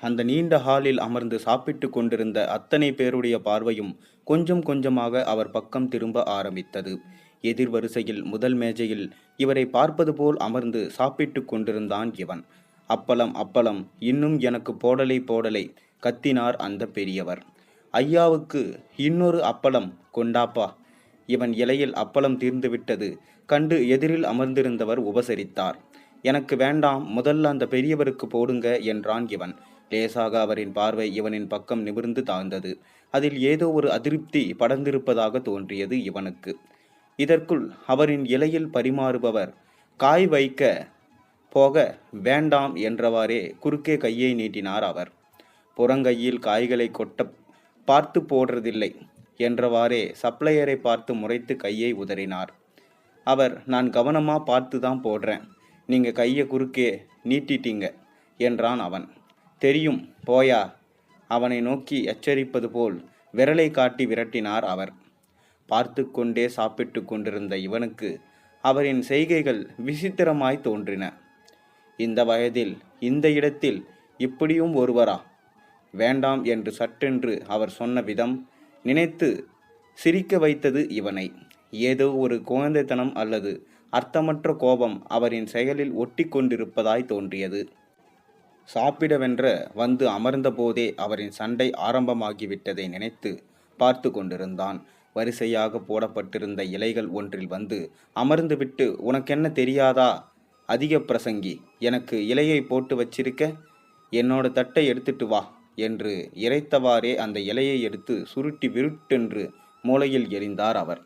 அந்த நீண்ட ஹாலில் அமர்ந்து சாப்பிட்டு கொண்டிருந்த அத்தனை பேருடைய பார்வையும் கொஞ்சம் கொஞ்சமாக அவர் பக்கம் திரும்ப ஆரம்பித்தது. எதிர் வரிசையில் முதல் மேஜையில் இவரை பார்ப்பது போல் அமர்ந்து சாப்பிட்டு கொண்டிருந்தான் இவன். அப்பளம் அப்பளம் இன்னும் எனக்கு போடலை போடலை கத்தினார் அந்த பெரியவர். ஐயாவுக்கு இன்னொரு அப்பளம் கொண்டாப்பா? இவன் இலையில் அப்பளம் தீர்ந்துவிட்டது கண்டு எதிரில் அமர்ந்திருந்தவர் உபசரித்தார். எனக்கு வேண்டாம் முதல்ல அந்த பெரியவருக்கு போடுங்க என்றான் இவன். லேசாக அவரின் பார்வை இவனின் பக்கம் நிமிர்ந்து தாழ்ந்தது. அதில் ஏதோ ஒரு அதிருப்தி படர்ந்திருப்பதாக தோன்றியது இவனுக்கு. இதற்குள் அவரின் இலையில் பரிமாறுபவர் காய் வைக்க போக வேண்டாம் என்றவாறே குறுக்கே கையை நீட்டினார் அவர். புறங்கையில் காய்களை கொட்ட பார்த்து போடுறதில்லை என்றவாறே சப்ளையரை பார்த்து முறைத்து கையை உதறினார். அவர் நான் கவனமாக பார்த்து தான் போடுறேன். நீங்கள் கையை குறுக்கே நீட்டிட்டீங்க என்றான் அவன். தெரியும் போயா? அவனை நோக்கி எச்சரிப்பது போல் விரலை காட்டி விரட்டினார் அவர். பார்த்து கொண்டே சாப்பிட்டு கொண்டிருந்த இவனுக்கு அவரின் செய்கைகள் விசித்திரமாய் தோன்றின. இந்த வயதில் இந்த இடத்தில் இப்படியும் ஒருவரா? வேண்டாம் என்று சட்டென்று அவர் சொன்ன விதம் நினைத்து சிரிக்க வைத்தது இவனை. ஏதோ ஒரு குழந்தைத்தனம் அல்லது அர்த்தமற்ற கோபம் அவரின் செயலில் ஒட்டி கொண்டிருப்பதாய் தோன்றியது. சாப்பிடவென்ற வந்து அமர்ந்தபோதே அவரின் சண்டை ஆரம்பமாகிவிட்டதை நினைத்து பார்த்து கொண்டிருந்தான். வரிசையாக போடப்பட்டிருந்த இலைகள் ஒன்றில் வந்து அமர்ந்துவிட்டு உனக்கென்ன தெரியாதா? அதிக பிரசங்கி எனக்கு இலையை போட்டு வச்சிருக்க? என்னோட தட்டை எடுத்துட்டு வா என்று இறைத்தவாறே அந்த இலையை எடுத்து சுருட்டி விருட்டென்று மூலையில் எறிந்தார் அவர்.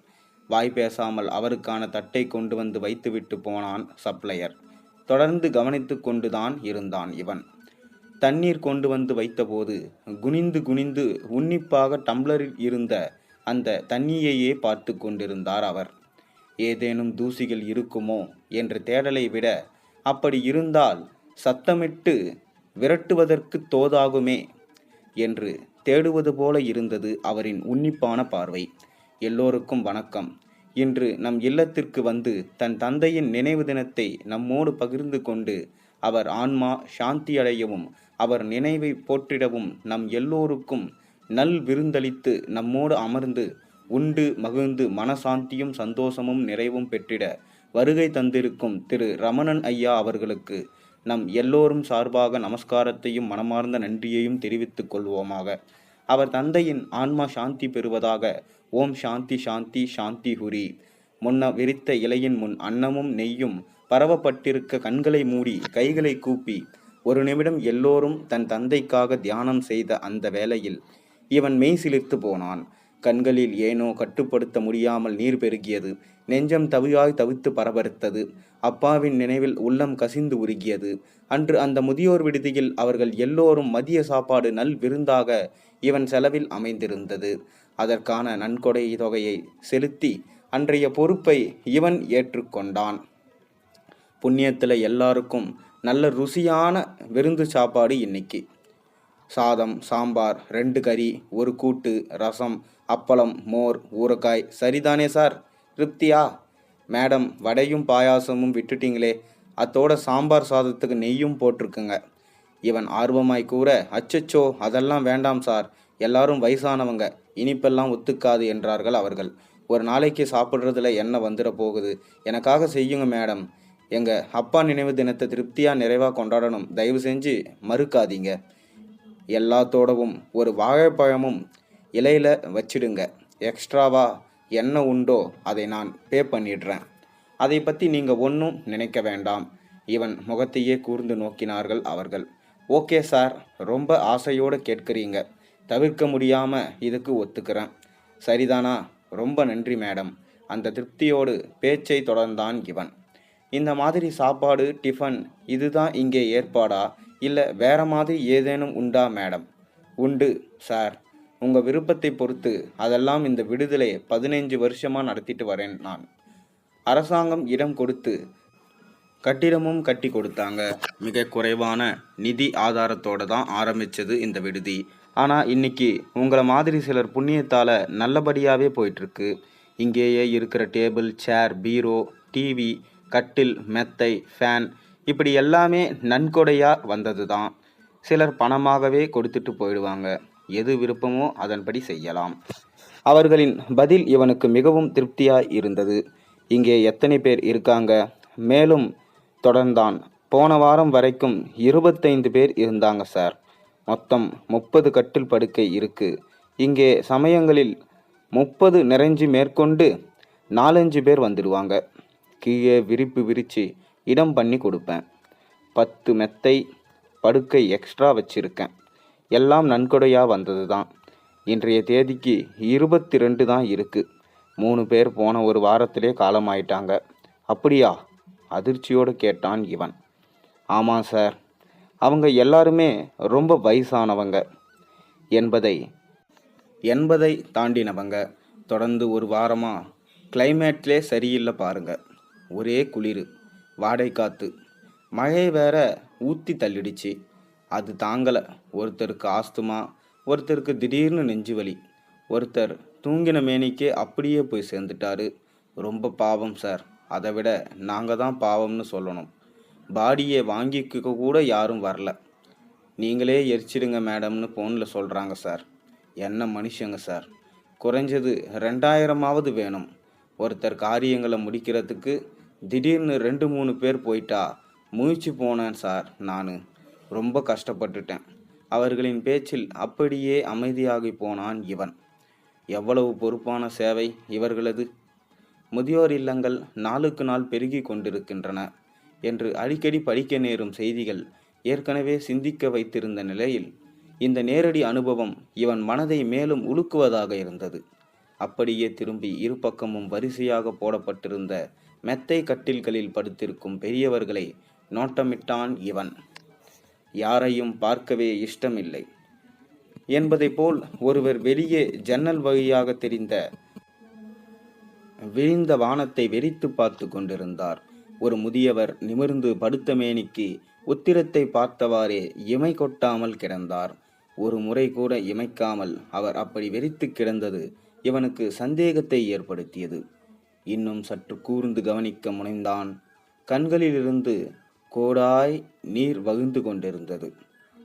வாய் பேசாமல் அவருக்கான தட்டை கொண்டு வந்து வைத்துவிட்டு போனான் சப்ளையர். தொடர்ந்து கவனித்து கொண்டுதான் இருந்தான் இவன். தண்ணீர் கொண்டு வந்து வைத்தபோது குனிந்து குனிந்து உன்னிப்பாக டம்ளரில் இருந்த அந்த தண்ணியையே பார்த்து கொண்டிருந்தார் அவர். ஏதேனும் தூசிகள் இருக்குமோ என்ற தேடலை விட அப்படி இருந்தால் சத்தமிட்டு விரட்டுவதற்கு தோதாகுமே என்று தேடுவது போல இருந்தது அவரின் உன்னிப்பான பார்வை. எல்லோருக்கும் வணக்கம். இன்று நம் இல்லத்திற்கு வந்து தன் தந்தையின் நினைவு தினத்தை நம்மோடு பகிர்ந்து கொண்டு அவர் ஆன்மா சாந்தியடையவும் அவர் நினைவை போற்றிடவும் நம் எல்லோருக்கும் நல் விருந்தளித்து நம்மோடு அமர்ந்து உண்டு மகிழ்ந்து மனசாந்தியும் சந்தோஷமும் நிறைவும் பெற்றிட வருகை தந்திருக்கும் திரு ரமணன் ஐயா அவர்களுக்கு நம் எல்லோரும் சார்பாக நமஸ்காரத்தையும் மனமார்ந்த நன்றியையும் தெரிவித்துக் கொள்வோமாக. அவர் தந்தையின் ஆன்மா சாந்தி பெறுவதாக ஓம் சாந்தி சாந்தி சாந்தி ஹுரி. முன்ன விரித்த இலையின் முன் அன்னமும் நெய்யும் பரவப்பட்டிருக்க கண்களை மூடி கைகளை கூப்பி ஒரு நிமிடம் எல்லோரும் தன் தந்தைக்காக தியானம் செய்த அந்த வேளையில் இவன் மெய் சிலிர்த்து போனான். கண்களில் ஏனோ கட்டுப்படுத்த முடியாமல் நீர் பெருகியது. நெஞ்சம் தவியாய் தவித்து பரபரத்தது. அப்பாவின் நினைவில் உள்ளம் கசிந்து உருகியது. அன்று அந்த முதியோர் விடுதியில் அவர்கள் எல்லோரும் மதிய சாப்பாடு நல் விருந்தாக இவன் செலவில் அமைந்திருந்தது. அதற்கான நன்கொடை தொகையை செலுத்தி அன்றைய பொறுப்பை இவன் ஏற்றுக்கொண்டான். புண்ணியத்தில் எல்லாருக்கும் நல்ல ருசியான விருந்து சாப்பாடு இன்னைக்கு. சாதம் சாம்பார் ரெண்டு கறி ஒரு கூட்டு ரசம் அப்பளம் மோர் ஊறக்காய் சரிதானே சார்? திருப்தியா? மேடம் வடையும் பாயாசமும் விட்டுட்டீங்களே. அத்தோட சாம்பார் சாதத்துக்கு நெய்யும் போட்டிருக்குங்க. இவன் ஆர்வமாய் கூற அச்சச்சோ அதெல்லாம் வேண்டாம் சார். எல்லாரும் வயசானவங்க. இனிப்பெல்லாம் ஒத்துக்காது என்றார்கள் அவர்கள். ஒரு நாளைக்கு சாப்பிட்றதுல என்ன வந்துட போகுது. எனக்காக செய்யுங்க மேடம். எங்கள் அப்பா நினைவு தினத்தை திருப்தியாக நிறைவாக கொண்டாடணும். தயவு செஞ்சு மறுக்காதீங்க. எல்லாத்தோடவும் ஒரு வாழைப்பழமும் இலையில் வச்சிடுங்க. எக்ஸ்ட்ராவா என்ன உண்டோ அதை நான் பே பண்ணிடுறேன். அதை பற்றி நீங்கள் ஒன்றும் நினைக்க வேண்டாம். இவன் முகத்தையே கூர்ந்து நோக்கினார்கள் அவர்கள். Okay sir. ரொம்ப ஆசையோடு கேட்குறீங்க. தவிர்க்க முடியாமல் இதுக்கு ஒத்துக்கிறேன். சரிதானா? ரொம்ப நன்றி மேடம். அந்த திருப்தியோடு பேச்சை தொடர்ந்தான் இவன். இந்த மாதிரி சாப்பாடு டிஃபன் இதுதான் இங்கே ஏற்பாடா? இல்லை வேற மாதிரி ஏதேனும் உண்டா மேடம்? உண்டு சார். உங்கள் விருப்பத்தை பொறுத்து அதெல்லாம் இந்த விடுதலை பதினைஞ்சு வருஷமாக நடத்திட்டு வரேன் நான். அரசாங்கம் இடம் கொடுத்து கட்டிடமும் கட்டி கொடுத்தாங்க. மிக குறைவான நிதி ஆதாரத்தோடு தான் ஆரம்பித்தது இந்த விடுதி. ஆனால் இன்னைக்கு உங்களை மாதிரி சிலர் புண்ணியத்தால் நல்லபடியாகவே போயிட்டுருக்கு. இங்கேயே இருக்கிற டேபிள் சேர் பீரோ டிவி கட்டில் மெத்தை ஃபேன் இப்படி எல்லாமே நன்கொடையாக வந்தது தான் சிலர் பணமாகவே கொடுத்துட்டு போயிடுவாங்க. எது விருப்பமோ அதன்படி செய்யலாம். அவர்களின் பதில் இவனுக்கு மிகவும் திருப்தியாக இருந்தது. இங்கே எத்தனை பேர் இருக்காங்க? மேலும் தொடர்ந்தான். போன வாரம் வரைக்கும் இருபத்தைந்து பேர் இருந்தாங்க சார். மொத்தம் முப்பது கட்டில் படுக்கை இருக்கு. இங்கே சமயங்களில் முப்பது நிறைஞ்சு மேற்கொண்டு நாலஞ்சு பேர் வந்துடுவாங்க. கீழே விரிப்பு விரித்து இடம் பண்ணி கொடுப்பேன். பத்து மெத்தை படுக்கை எக்ஸ்ட்ரா வச்சுருக்கேன். எல்லாம் நன்கொடையாக வந்தது தான் இன்றைய தேதிக்கு இருபத்தி ரெண்டு தான் இருக்குது மூணு பேர் போன ஒரு வாரத்திலே காலமாயிட்டாங்க. அப்படியா? அதிர்ச்சியோடு கேட்டான் இவன். ஆமாம் சார். அவங்க எல்லாருமே ரொம்ப வயசானவங்க என்பதை எண்பதை தாண்டினவங்க. தொடர்ந்து ஒரு வாரமாக கிளைமேட்லே சரியில்லை பாருங்கள் ஒரே குளிர் வாடை காற்று மழை வேற ஊற்றி தள்ளிடுச்சு. அது தாங்கலை. ஒருத்தருக்கு ஆஸ்துமா ஒருத்தருக்கு திடீர்னு நெஞ்சு வலி. ஒருத்தர் தூங்கின மேனிக்கே அப்படியே போய் சேர்ந்துட்டாரு. ரொம்ப பாவம் சார். அதை விட நாங்கள் தான் பாவம்னு சொல்லணும். பாடியை வாங்கிக்க கூட யாரும் வரல. நீங்களே எரிச்சிடுங்க மேடம்னு ஃபோனில் சொல்கிறாங்க சார் என்ன மனுஷங்க சார் குறைஞ்சது ரெண்டாயிரமாவது வேணும். ஒருத்தர் காரியங்களை முடிக்கிறதுக்கு திடீர்னு ரெண்டு மூணு பேர் போயிட்டா முயற்சி போனேன் சார் நான். ரொம்ப கஷ்டப்பட்டுட்டேன். அவர்களின் பேச்சில் அப்படியே அமைதியாகி போனான் இவன். எவ்வளவு பொறுப்பான சேவை இவர்களது. முதியோர் இல்லங்கள் நாளுக்கு நாள் பெருகி கொண்டிருக்கின்றன. என்று அடிக்கடி படிக்க நேரும் செய்திகள் ஏற்கனவே சிந்திக்க வைத்திருந்த நிலையில் இந்த நேரடி அனுபவம் இவன் மனதை மேலும் உலுக்குவதாக இருந்தது. அப்படியே திரும்பி இரு பக்கமும் வரிசையாக போடப்பட்டிருந்த மெத்தை கட்டில்களில் படுத்திருக்கும் பெரியவர்களை நோட்டமிட்டான் இவன். யாரையும் பார்க்கவே இஷ்டமில்லை. என்பதைப் போல் ஒருவர் வெளியே ஜன்னல் வழியாக தெரிந்த விழிந்த வானத்தை வெறித்து பார்த்து கொண்டிருந்தார். ஒரு முதியவர் நிமிர்ந்து படுத்த மேனிக்கு உத்திரத்தை பார்த்தவாறே இமை கொட்டாமல் கிடந்தார். ஒரு முறை கூட இமைக்காமல் அவர் அப்படி வெறித்து கிடந்தது இவனுக்கு சந்தேகத்தை ஏற்படுத்தியது. இன்னும் சற்று கூர்ந்து கவனிக்க முனைந்தான். கண்களிலிருந்து கோடாய் நீர் வகுந்து கொண்டிருந்தது.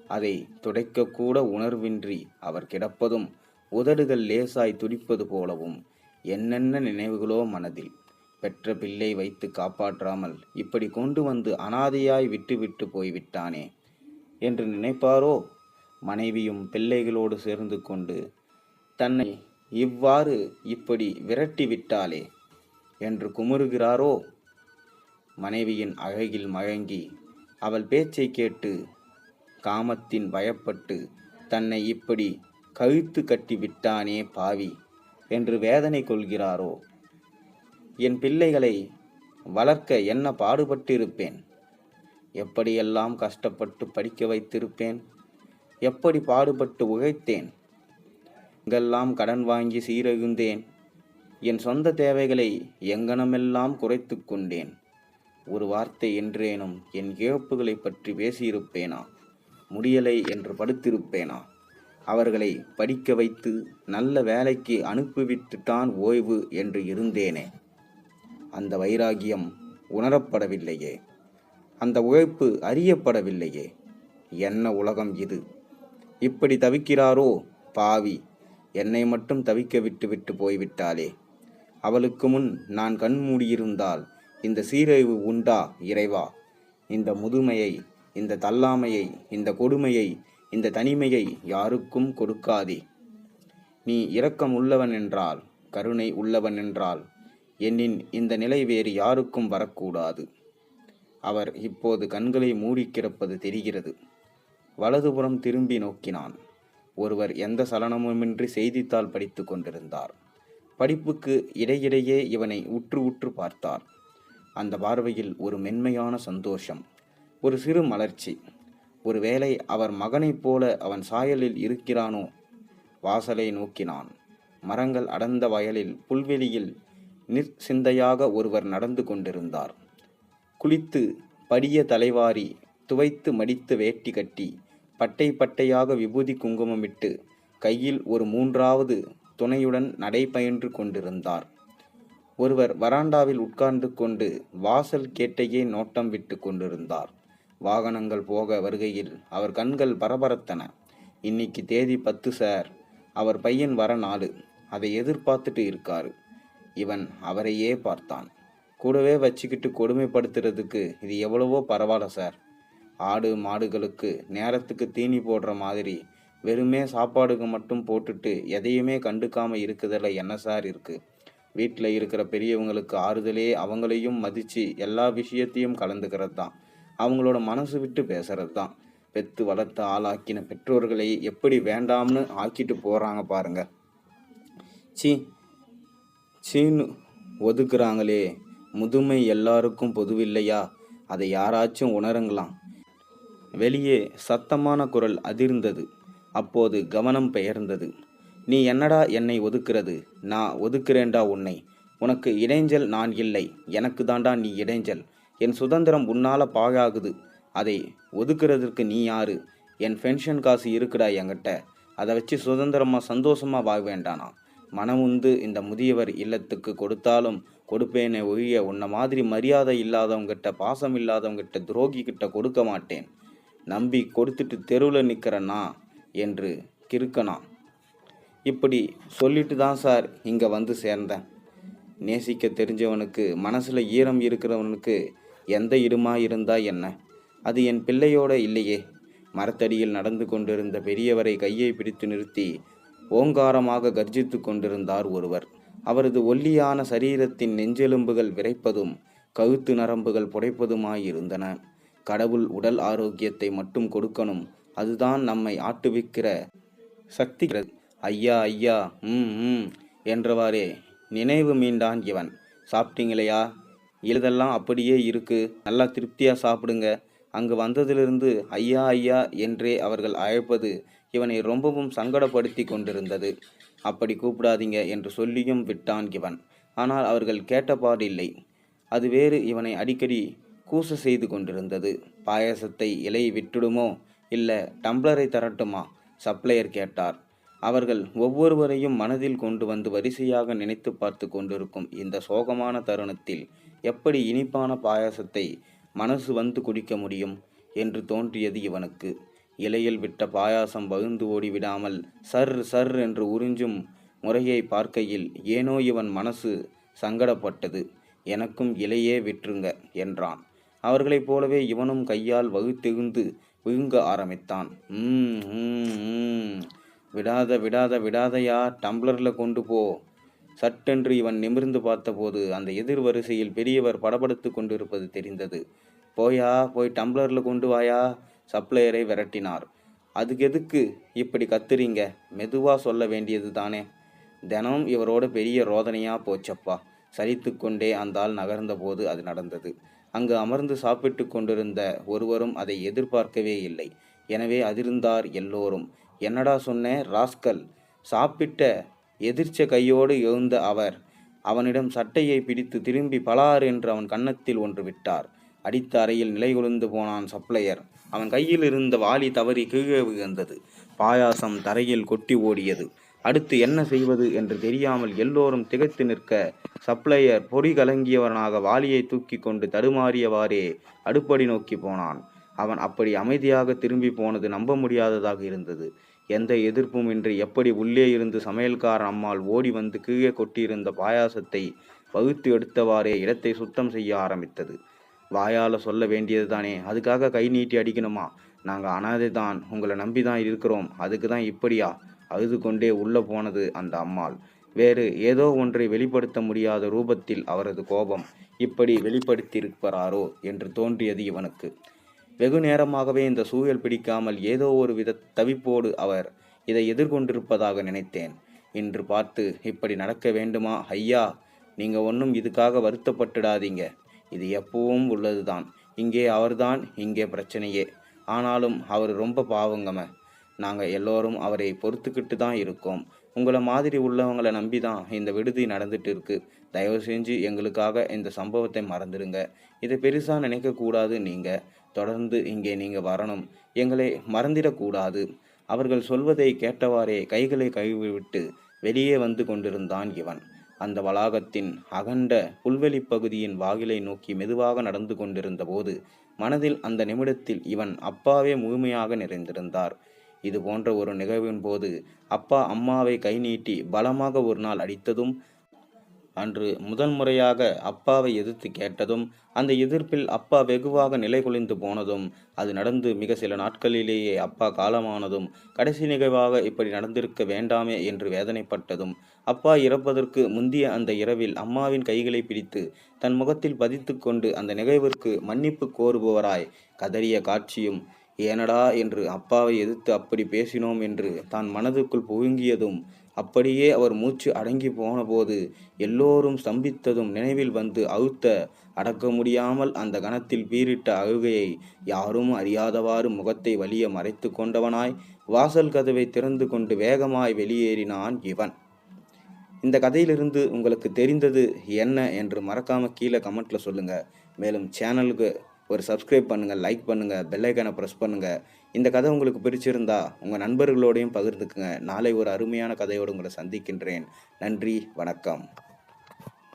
அதை துடைக்கக்கூட உணர்வின்றி அவர் கிடப்பதும் உதடுகள் லேசாய் துடிப்பது போலவும் என்னென்ன நினைவுகளோ மனதில். பெற்ற பிள்ளை வைத்து காப்பாற்றாமல் இப்படி கொண்டு வந்து அனாதையாய் விட்டுவிட்டு போய்விட்டானே என்று நினைப்பாரோ? மனைவியும் பிள்ளைகளோடு சேர்ந்து கொண்டு தன்னை இவ்வாறு இப்படி விரட்டி விட்டாளே என்று குமுறுகிறாரோ? மனைவியின் அழகில் மயங்கி அவள் பேச்சை கேட்டு காமத்தின் பயப்பட்டு தன்னை இப்படி கழுத்து கட்டி விட்டானே பாவி என்று வேதனை கொள்கிறாரோ? என் பிள்ளைகளை வளர்க்க என்ன பாடுபட்டிருப்பேன்? எப்படியெல்லாம் கஷ்டப்பட்டு படிக்க வைத்திருப்பேன்? எப்படி பாடுபட்டு உழைத்தேன்? எங்கெல்லாம் கடன் வாங்கி சீரகுந்தேன் என் சொந்த தேவைகளை எங்கனமெல்லாம் குறைத்து கொண்டேன்? ஒரு வார்த்தை என்றேனும் என் இழப்புகளை பற்றி பேசியிருப்பேனா? முடியலை என்று படுத்திருப்பேனா? அவர்களை படிக்க வைத்து நல்ல வேலைக்கு அனுப்பிவிட்டுத்தான் ஓய்வு என்று இருந்தேனே. அந்த வைராகியம் உணரப்படவில்லையே. அந்த உழைப்பு அறியப்படவில்லையே. என்ன உலகம் இது? இப்படி தவிக்கிறாரோ பாவி. என்னை மட்டும் தவிக்க விட்டு விட்டு போய்விட்டாளே. அவளுக்கு முன் நான் கண் மூடியிருந்தால் இந்த சீரழிவு உண்டா இறைவா? இந்த முதுமையை இந்த தள்ளாமையை இந்த கொடுமையை இந்த தனிமையை யாருக்கும் கொடுக்காதே. நீ இரக்கம் உள்ளவன் என்றால் கருணை உள்ளவன் என்றால் என்னின் இந்த நிலை வேறு யாருக்கும் வரக்கூடாது. அவர் இப்போது கண்களை மூடி கிடப்பது தெரிகிறது. வலதுபுறம் திரும்பி நோக்கினான். ஒருவர் எந்த சலனமுமின்றி செய்தித்தாள் படித்து கொண்டிருந்தார். படிப்புக்கு இடையிடையே இவனை உற்று உற்று பார்த்தார். அந்த பார்வையில் ஒரு மென்மையான சந்தோஷம் ஒரு சிறு மலர்ச்சி. ஒருவேளை அவர் மகனைப் போல அவன் சாயலில் இருக்கிறானோ? வாசலை நோக்கினான். மரங்கள் அடர்ந்த வயலில் புல்வெளியில் நிற்சிந்தையாக ஒருவர் நடந்து கொண்டிருந்தார். குளித்து படிய தலைவாரி துவைத்து மடித்து வேட்டி கட்டி பட்டை பட்டையாக விபூதி குங்குமமிட்டு கையில் ஒரு மூன்றாவது துணையுடன் நடைபயின்று கொண்டிருந்தார். ஒருவர் வராண்டாவில் உட்கார்ந்து கொண்டு வாசல் கேட்டையே நோட்டம் விட்டு கொண்டிருந்தார். வாகனங்கள் போக வருகையில் அவர் கண்கள் பரபரத்தன. இன்னைக்கு தேதி பத்து சார். அவர் பையன் வர நாலு. அதை எதிர்பார்த்துட்டு இருக்காரு. இவன் அவரையே பார்த்தான். கூடவே வச்சுக்கிட்டு கொடுமைப்படுத்துறதுக்கு இது எவ்வளவோ பரவாயில்ல சார். ஆடு மாடுகளுக்கு நேரத்துக்கு தீனி போடுற மாதிரி வெறுமே சாப்பாடுக்கு மட்டும் போட்டுட்டு எதையுமே கண்டுக்காம இருக்குதுல என்ன சார் இருக்கு? வீட்டில் இருக்கிற பெரியவங்களுக்கு ஆறுதலே அவங்களையும் மதித்து எல்லா விஷயத்தையும் கலந்துக்கிறது தான். அவங்களோட மனசு விட்டு பேசுறது தான். பெத்து வளர்த்து ஆளாக்கின பெற்றோர்களை எப்படி வேண்டாம்னு ஆக்கிட்டு போகிறாங்க பாருங்க. சீ சீனு ஒதுக்குறாங்களே முதுமை எல்லாருக்கும் பொதுவில்லையா? அதை யாராச்சும் உணருங்களாம். வெளியே சத்தமான குரல் அதிர்ந்தது. அப்போது கவனம் பெயர்ந்தது. நீ என்னடா என்னை ஒதுக்கிறது? நான் ஒதுக்கிறேன்டா உன்னை. உனக்கு இடைஞ்சல் நான் இல்லை. எனக்கு தாண்டா நீ இடைஞ்சல். என் சுதந்திரம் உன்னால் பாழாகுது. அதை ஒதுக்குறதற்கு நீ யாரு? என் பென்ஷன் காசு இருக்குடா என்கிட்ட. அதை வச்சு சுதந்திரமாக சந்தோஷமாக வாழ வேண்டானா மனமுந்து இந்த முதியவர் இல்லத்துக்கு கொடுத்தாலும் கொடுப்பேனே ஒழிய உன்னை மாதிரி மரியாதை இல்லாதவங்கிட்ட பாசம் இல்லாதவங்கிட்ட துரோகி கிட்ட கொடுக்க மாட்டேன். நம்பி கொடுத்துட்டு தெருவில் நிற்கிறனா என்று கிறுக்கனா. இப்படி சொல்லிட்டு தான் சார் இங்கே வந்து சேர்ந்தேன். நேசிக்க தெரிஞ்சவனுக்கு மனசில் ஈரம் இருக்கிறவனுக்கு எந்த இடுமா இருந்தா என்ன? அது என் பிள்ளையோட இல்லையே. மரத்தடியில் நடந்து கொண்டிருந்த பெரியவரை கையை பிடித்து நிறுத்தி ஓங்காரமாக கர்ஜித்து கொண்டிருந்தார் ஒருவர். அவரது ஒல்லியான சரீரத்தின் நெஞ்செலும்புகள் விரைப்பதும் கழுத்து நரம்புகள் புடைப்பதுமாயிருந்தன. கடவுள் உடல் ஆரோக்கியத்தை மட்டும் கொடுக்கணும். அதுதான் நம்மை ஆட்டுவிக்கிற சக்தி. ஐயா ஐயா ம் ம் என்றவாறே நினைவு மீண்டான் இவன். சாப்பிட்டீங்களையா? இதெல்லாம் அப்படியே இருக்கு. நல்லா திருப்தியாக சாப்பிடுங்க. அங்கு வந்ததிலிருந்து ஐயா ஐயா என்றே அவர்கள் அழைப்பது இவனை ரொம்பவும் சங்கடப்படுத்தி கொண்டிருந்தது. அப்படி கூப்பிடாதீங்க என்று சொல்லியும் விட்டான் இவன். ஆனால் அவர்கள் கேட்டபாடில்லை அது வேறு இவனை அடிக்கடி கூச செய்து கொண்டிருந்தது. பாயாசத்தை இலை விட்டுடுமோ? இல்லை டம்ளரை தரட்டுமா? சப்ளையர் கேட்டார். அவர்கள் ஒவ்வொருவரையும் மனதில் கொண்டு வந்து வரிசையாக நினைத்து பார்த்து கொண்டிருக்கும் இந்த சோகமான தருணத்தில் எப்படி இனிப்பான பாயாசத்தை மனசு வந்து குடிக்க முடியும் என்று தோன்றியது இவனுக்கு. இலையில் விட்ட பாயாசம் வகுந்து ஓடிவிடாமல் சர் சர் என்று உறிஞ்சும் முறையை பார்க்கையில் ஏனோ இவன் மனசு சங்கடப்பட்டது. எனக்கும் இலையே விற்றுங்க என்றான். அவர்களைப் போலவே இவனும் கையால் வகுத்தெகுந்து விழுங்க ஆரம்பித்தான். ம். விடாத விடாத விடாதையா? டம்ளரில் கொண்டு போ. சட்டென்று இவன் நிமிர்ந்து பார்த்தபோது அந்த எதிர் வரிசையில் பெரியவர் படபடுத்து கொண்டிருப்பது தெரிந்தது. போயா போய் டம்ளரில் கொண்டு வாயா? சப்ளையரை விரட்டினார். அதுக்கு எதுக்கு இப்படி கத்துறீங்க? மெதுவாக சொல்ல வேண்டியது தானே. தினம் இவரோட பெரிய ரோதனையாக போச்சப்பா. சலித்து கொண்டே அந்த ஆள் நகர்ந்தபோது அது நடந்தது. அங்கு அமர்ந்து சாப்பிட்டு கொண்டிருந்த ஒருவரும் அதை எதிர்பார்க்கவே இல்லை. எனவே அதிர்ந்தார் எல்லோரும். என்னடா சொன்னேன் ராஸ்கல்? சாப்பிட்ட எதிர்ச்ச கையோடு எழுந்த அவர் அவனிடம் சட்டையை பிடித்து திரும்பி பலார் என்று அவன் கன்னத்தில் ஒன்று விட்டார். அடித்த அறையில் நிலைகுலைந்து போனான் சப்ளையர். அவன் கையில் இருந்த வாளி தவறி கீழே விழுந்தது. பாயாசம் தரையில் கொட்டி ஓடியது. அடுத்து என்ன செய்வது என்று தெரியாமல் எல்லோரும் திகைத்து நிற்க சப்ளையர் பொறி கலங்கியவனாக வாளியை தூக்கி கொண்டு தடுமாறியவாறே அடுப்படி நோக்கி போனான். அவன் அப்படி அமைதியாக திரும்பி போனது நம்ப முடியாததாக இருந்தது. எந்த எதிர்ப்பும் இன்றி எப்படி உள்ளே இருந்து சமையல்காரன் அம்மாள் ஓடி வந்து கீழே கொட்டியிருந்த பாயாசத்தை வகுத்து எடுத்தவாறே இடத்தை சுத்தம் செய்ய ஆரம்பித்தது. வாயால் சொல்ல வேண்டியது தானே அதுக்காக கை நீட்டி அடிக்கணுமா? நாங்கள் அனாதை தான் உங்களை நம்பி தான் இருக்கிறோம். அதுக்கு தான் இப்படியா? அழுது கொண்டே உள்ளே போனது அந்த அம்மாள். வேறு ஏதோ ஒன்றை வெளிப்படுத்த முடியாத ரூபத்தில் அவரது கோபம் இப்படி வெளிப்படுத்தியிருப்பாரோ என்று தோன்றியது இவனுக்கு. வெகு நேரமாகவே இந்த சூழல் பிடிக்காமல் ஏதோ ஒரு வித தவிப்போடு அவர் இதை எதிர்கொண்டிருப்பதாக நினைத்தேன். இன்று பார்த்து இப்படி நடக்க வேண்டுமா? ஐயா நீங்கள் ஒன்றும் இதுக்காக வருத்தப்பட்டுடாதீங்க. இது எப்பவும் உள்ளது தான் இங்கே அவர்தான் இங்கே பிரச்சனையே. ஆனாலும் அவர் ரொம்ப பாவங்கம. நாங்கள் எல்லோரும் அவரை பொறுத்துக்கிட்டு தான் இருக்கோம். உங்களை மாதிரி உள்ளவங்களை நம்பி தான் இந்த விடுதி நடந்துட்டு இருக்கு தயவு செஞ்சு எங்களுக்காக இந்த சம்பவத்தை மறந்துடுங்க. இதை பெருசாக நினைக்கக்கூடாது நீங்கள் தொடர்ந்து இங்கே நீங்கள் வரணும். எங்களை மறந்திடக்கூடாது. அவர்கள் சொல்வதை கேட்டவாறே கைகளை கைவிட்டு வெளியே வந்து கொண்டிருந்தான் இவன். அந்த வளாகத்தின் அகண்ட புல்வெளிப் பகுதியின் வாகிலை நோக்கி மெதுவாக நடந்து கொண்டிருந்த போது மனதில் அந்த நிமிடத்தில் இவன் அப்பாவே முழுமையாக நிறைந்திருந்தார். இது போன்ற ஒரு நிகழ்வின் போது அப்பா அம்மாவை கை நீட்டி பலமாக ஒரு நாள் அடித்ததும் அன்று முதல் முறையாக அப்பாவை எதிர்த்து கேட்டதும் அந்த எதிர்ப்பில் அப்பா வெகுவாக நிலைகுலைந்து போனதும் அது நடந்து மிக சில நாட்களிலேயே அப்பா காலமானதும் கடைசி நிகழ்வாக இப்படி நடந்திருக்க வேண்டாமே என்று வேதனைப்பட்டதும் அப்பா இறப்பதற்கு முந்திய அந்த இரவில் அம்மாவின் கைகளை பிடித்து தன் முகத்தில் பதித்து கொண்டு அந்த நிகழ்விற்கு மன்னிப்பு கோருபவராய் கதறிய காட்சியும் ஏனடா என்று அப்பாவை எதிர்த்து அப்படி பேசினோம் என்று தான் மனதுக்குள் புழுங்கியதும் அப்படியே அவர் மூச்சு அடங்கி போனபோது எல்லோரும் ஸ்தம்பித்ததும் நினைவில் வந்து அழுத்த அடக்க முடியாமல் அந்த கணத்தில் பீரிட்ட அழுகையை யாரும் அறியாதவாறு முகத்தை வலிய மறைத்து கொண்டவனாய் வாசல் கதவை திறந்து கொண்டு வேகமாய் வெளியேறினான் இவன். இந்த கதையிலிருந்து உங்களுக்கு தெரிந்தது என்ன என்று மறக்காமல் கீழே கமெண்ட்டில் சொல்லுங்கள் மேலும் சேனலுக்கு ஒரு சப்ஸ்கிரைப் பண்ணுங்கள் லைக் பண்ணுங்கள் பெல்லக்கான ப்ரெஸ் பண்ணுங்கள் இந்த கதை உங்களுக்கு பிடிச்சிருந்தா உங்கள் நண்பர்களோடையும் பகிர்ந்துக்குங்க. நாளை ஒரு அருமையான கதையோடு உங்களை சந்திக்கின்றேன். நன்றி வணக்கம்.